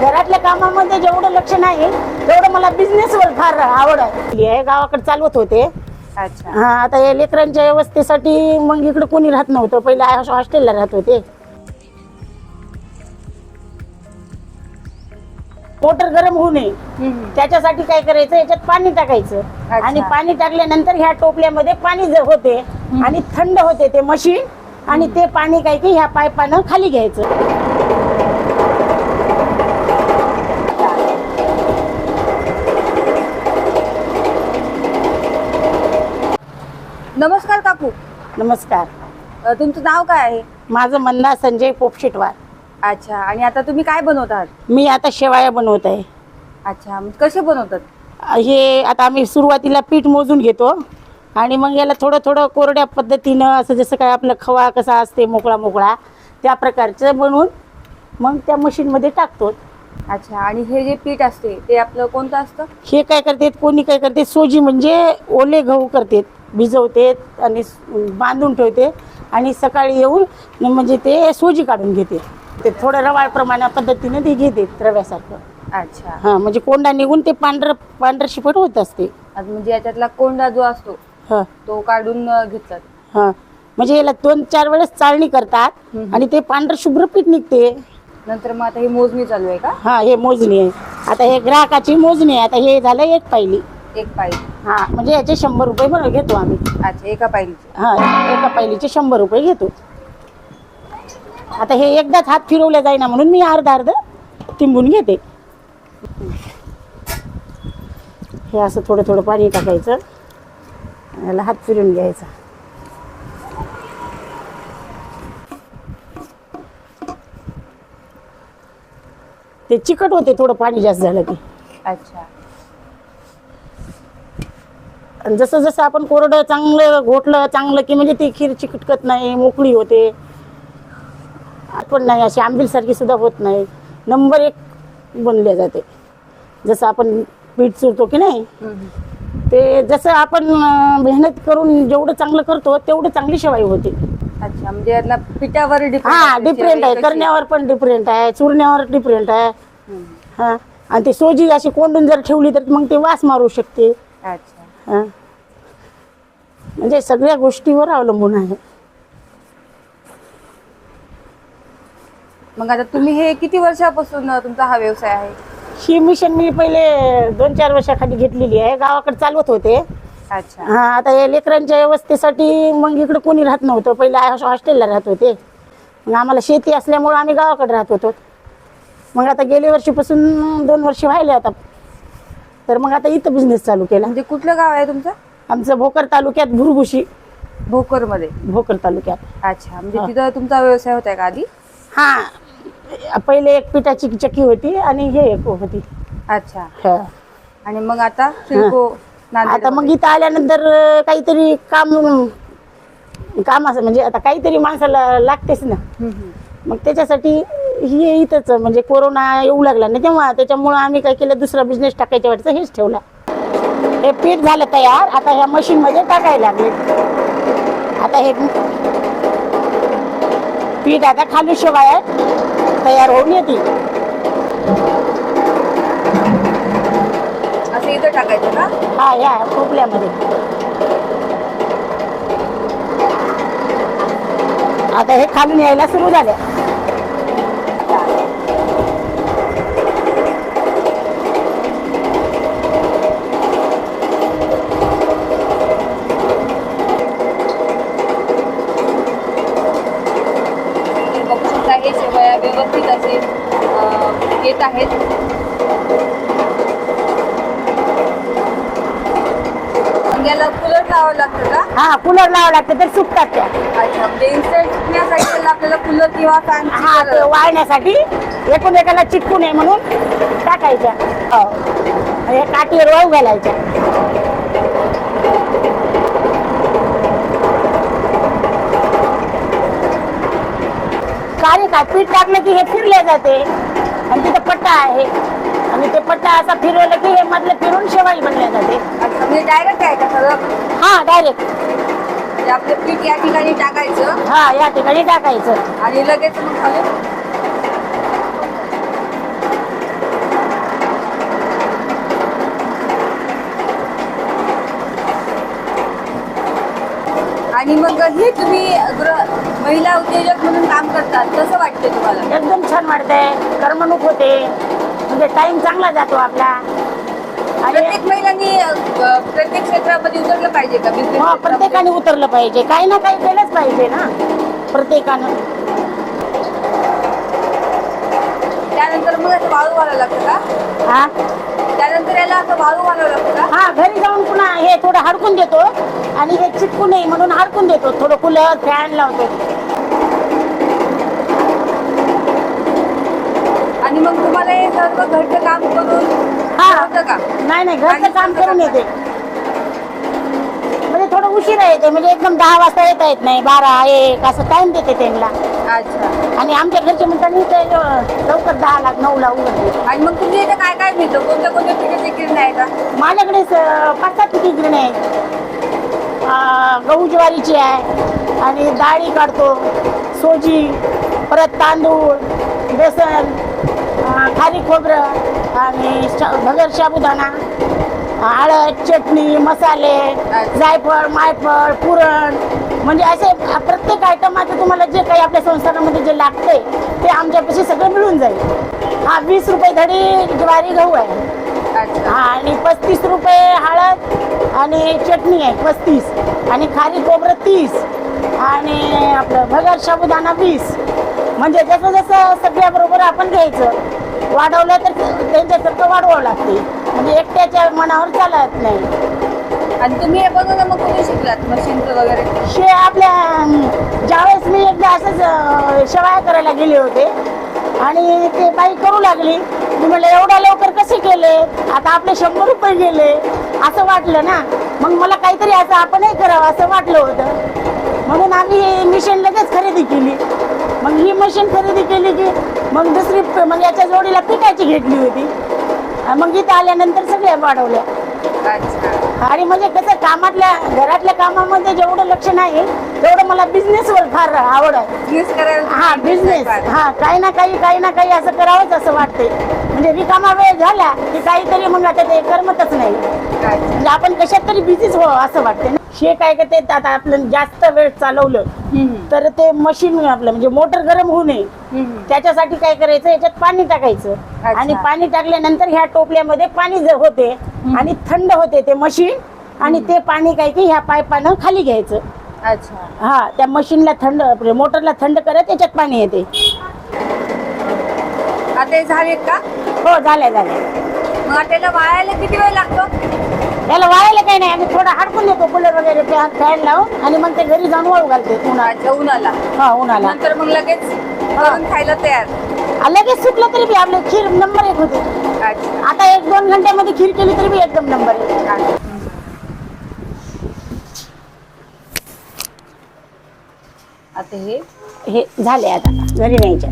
घरातल्या कामामध्ये जेवढं लक्ष नाही तेवढं मला बिझनेसवर फार आवड आहे. हे गावाकडे चालवत होते. अच्छा. हा आता या लेकरांच्या व्यवस्थेसाठी मग इकडे कोणी राहत नव्हतं. पहिले हॉस्टेलला राहत होते. मोटर गरम होऊ नये. त्याच्यासाठी काय करायचं? याच्यात पाणी टाकायचं. आणि पाणी टाकल्यानंतर ह्या टोपल्यामध्ये पाणी जर होते. आणि थंड होते ते मशीन. आणि ते पाणी काय की ह्या पाईपानं खाली घ्यायचं. नमस्कार काकू. नमस्कार. अ, तुमचं नाव काय आहे? माझं मंदा संजय पोपशिटवार. अच्छा आणि आता तुम्ही काय बनवतात मी आता शेवाया बनवत आहे. अच्छा मग कसे बनवतात? हे आता आम्ही सुरुवातीला पीठ मोजून घेतो आणि मग याला थोडं थोडं कोरड्या पद्धतीनं असं जसं काय आपलं खवा कसा असते मोकळा मोकळा त्या प्रकारचं बनवून मग त्या मशीनमध्ये टाकतो. अच्छा आणि हे जे पीठ असते ते आपलं कोणतं असतं? हे काय करतात कोणी काय करते सोजी म्हणजे ओले गहू करतात भिजवते आणि बांधून ठेवते आणि सकाळी येऊन म्हणजे ते सोजी काढून घेते ते थोडं रवाळ प्रमाणा पद्धतीने ते घेते रव्यासारखं. अच्छा. हां म्हणजे कोंडा निघून ते पांढरं पांढरं शिपट होत असते. आता म्हणजे याच्यातला कोंडा जो असतो हां. तो काढून अ, घेतलात. हां म्हणजे याला दोन चार वेळेस चाळणी करतात. आणि ते पांढरं शुभ्र पीठ निघते. नंतर मग आता ही मोजणी चालू आहे का? हा हे मोजणी आहे. आता हे ग्राहकाची मोजणी आहे. आता हे झालं एक पायली. एक पायली. हा म्हणजे याचे शंभर रुपये बरं घेतो आम्ही. अच्छा एका पायलीची. हा एका पायलीचे शंभर रुपये घेतो. आता हे एकदाच हात फिरवल्या जाईना म्हणून मी अर्ध अर्ध तिंबून घेते. हे असं थोडं थोडं पाणी टाकायचं. याला हात फिरून घ्यायचा. ते चिकट होते थोडं पाणी जास्त झालं की. अच्छा. आणि जसं जसं आपण कोरडं चांगलं घोटलं चांगलं की म्हणजे ती खीर चिकटकत नाही मोकळी होते. आपण नाही अशी आंबीलसारखी सुद्धा होत नाही. नंबर एक बनल्या जाते. जसं आपण पीठ चुरतो की नाही. ते जसं आपण मेहनत करून जेवढं चांगलं करतो तेवढं चांगली शेवाई होते. अच्छा म्हणजे यातला पिठावर हा डिफरंट आहे करण्यावर पण डिफरंट आहे चुरण्यावर डिफरंट आहे. हा आणि ती सोजी अशी कोंडून जर ठेवली तर मग ते वास मारू शकते. अच्छा. हा. म्हणजे सगळ्या गोष्टीवर अवलंबून आहे. मग आता तुम्ही हे किती वर्षापासून अ, तुमचा हा व्यवसाय आहे? ही मिशन मी पहिले दोन चार वर्षाखाली घेतलेली आहे. गावाकडे चालवत होते. अच्छा. हा आता या लेकरांच्या व्यवस्थेसाठी मग इकडे कोणी राहत नव्हतं. पहिले हॉस्टेलला राहत होते. मग आम्हाला शेती असल्यामुळं आम्ही गावाकडे राहत होतो. मग आता गेल्या वर्षीपासून दोन वर्ष व्हायले आता. तर मग आता इथं बिझनेस चालू केला. म्हणजे कुठलं गाव आहे तुमचं? आमचं भोकर तालुक्यात भुरभुशी भोकरमध्ये. भोकर तालुक्यात. अच्छा. म्हणजे. तिथं तुमचा व्यवसाय होता का आधी? हा. पहिले एक पिठाची चक्की होती आणि हे एक होती. अच्छा. हा. आणि मग आता सिडको आता मग. इथं आल्यानंतर काहीतरी काम काम असं म्हणजे आता काहीतरी माणसाला लागतेच ना. मग त्याच्यासाठी हे इथंच म्हणजे कोरोना येऊ लागला ना तेव्हा त्याच्यामुळं आम्ही काय केलं दुसरा बिझनेस टाकायच्या वाटचं हेच ठेवला हे पीठ झालं तयार आता ह्या मशीनमध्ये टाकायला लागले आता हे पीठ आता खाली शिवाय तयार होऊन येते असं इथं टाकायचं का? हा या टोपल्यामध्ये आता हे खालून यायला सुरू झाले. तर बघू शकता हे शेवया व्यवस्थित असे येत आहेत. याला कूलर लावावं लागतं का? हा कूलर लावावं लागतं तर सुकतात त्या. अच्छा म्हणजे इन्स्टंट सुकण्यासाठी त्याला आपल्याला कूलर किंवा फॅन हा ते वाळण्यासाठी एकूण एकाला चिटकू नये म्हणून टाकायच्या. हो. हे काठीवर वाळू घालायच्या. काय पीठ टाकलं की हे फिरले जाते. आणि तिथं पट्टा आहे. आणि ते पट्टा असा फिरवलं की हे मधलं फिरून शेवाळी म्हणल्या जाते. म्हणजे डायरेक्ट आहे का सगळं? हा डायरेक्ट म्हणजे आपलं पीठ या ठिकाणी टाकायचं? हा या ठिकाणी टाकायचं. आणि लगेच मग आणि मग हे तुम्ही गृह महिला उद्योजक म्हणून काम करतात. कसं वाटते तुम्हाला? एकदम छान वाटतंय. करमणूक होते. म्हणजे टाइम चांगला जातो आपला. आणि प्रत्येक महिलांनी अ, प्रत्येक क्षेत्रामध्ये उतरलं पाहिजे का? business हो, क्षेत्रामध्ये? प्रत्येकाने उतरलं पाहिजे. काही ना काही केलंच पाहिजे ना प्रत्येकानं. त्यानंतर मग असं वाळू घालावं लागतं का? हा? त्यानंतर याला असं वाळू घालावं लागतं का? हा घरी जाऊन पुन्हा हे थोडं हडकून देतो. आणि हे चिटकू नये म्हणून हडकून देतो. थोडं कूलर फॅन लावतो. आणि मग तुम्हाला हे सर्व घरचं काम करून हा. होतं का? नाही नाही घरचं आणि काम कसं करून? येते. म्हणजे थोडं उशिरा येते म्हणजे एकदम दहा वाजता येता येत नाही बारा एक असं टाइम देते त्यांना. अच्छा. आणि आमच्या घरचे म्हणतात ते लवकर दहा लाख नऊ ला उघडते आणि मग तुमच्या इथे काय काय मिळतं? कोणत्या कोणत्या पिठाचे किरण आहे का माझ्याकडे स- पाच सात किती गिरणे आहेत. अं, गहू ज्वारीची आहे आणि डाळी काढतो सोजी परत तांदूळ बेसन खारी खोबरं आणि श भगर साबुदाणा हळद चटणी मसाले जायफळ मायफळ पुरण म्हणजे असे प्रत्येक आयटमाचं तुम्हाला जे काही आपल्या संसारामध्ये जे लागतंय ते आमच्यापाशी सगळं मिळून जाईल. हा वीस रुपये धडी ज्वारी गहू आहे. अच्छा. हा आणि पस्तीस रुपये हळद आणि चटणी आहे पस्तीस. आणि खारी खोबरं तीस. आणि आपलं भगर साबुदाणा वीस. म्हणजे जसं जसं सगळ्याबरोबर आपण घ्यायचं वाढवलं तर त्यांच्यासारखं वाढवावं लागते. म्हणजे एकट्याच्या मनावर चालत नाही. आणि तुम्ही हे बनवणं मग कुठे शिकलात मशीनचं वगैरे. शे आपल्या ज्यावेळेस मी एकदा असंच अं, शेवाया करायला गेले होते. आणि ते बाई करू लागली. मी म्हणलं एवढ्या लवकर कसे केले? आता आपले शंभर रुपये गेले. असं वाटलं ना. मग मला काहीतरी असं आपणही करावं असं वाटलं होतं. म्हणून आम्ही ही मिशन लगेच खरेदी केली. मग ही मशीन खरेदी केली की मग दुसरी मग याच्या जोडीला पिठाची घेतली होती. मग इथं आल्यानंतर सगळ्या वाढवल्या. आणि म्हणजे कसं कामातल्या घरातल्या कामामध्ये जेवढं लक्ष नाही तेवढं मला बिझनेसवर फार आवड आहे. हा बिझनेस हा काही ना काही काही ना काही असं करावंच असं वाटते म्हणजे रिकामा वेळ झाला की काहीतरी मग आता ते करमतच नाही. म्हणजे आपण कशात तरी बिझीच हो असं वाटते ना. शे काय करते आता आपलं जास्त वेळ चालवलं. तर ते मशीन आपलं म्हणजे मोटर गरम होऊ नये. त्याच्यासाठी काय करायचं? याच्यात पाणी टाकायचं. आणि पाणी टाकल्यानंतर ह्या टोपल्यामध्ये पाणी होते आणि थंड होते ते मशीन आणि ते पाणी काय की ह्या पाईपानं खाली घ्यायचं. अच्छा. हा त्या मशीनला थंड मोटरला थंड करत त्याच्यात पाणी येते. आता झालेत का? हो मग आता त्याला वाळायला किती वेळ लागतो? त्याला वाळायला काही नाही. आम्ही थोडं हाडकून देतो कूलर वगैरे फॅन फॅन लावून आणि मग ते घरी जाऊन वाळू घालते उन्हात अच्छा उन्हाला हा उन्हाला नंतर मग लगेच खायला तयार. आ, लगेच सुकलं तरी बी आपलं खीर नंबर एक होते. अच्छा. आता एक दोन घंट्यामध्ये खीर केली तरी बी एकदम नंबर एक. आता हे? हे झाले आता. घरी न्यायच्या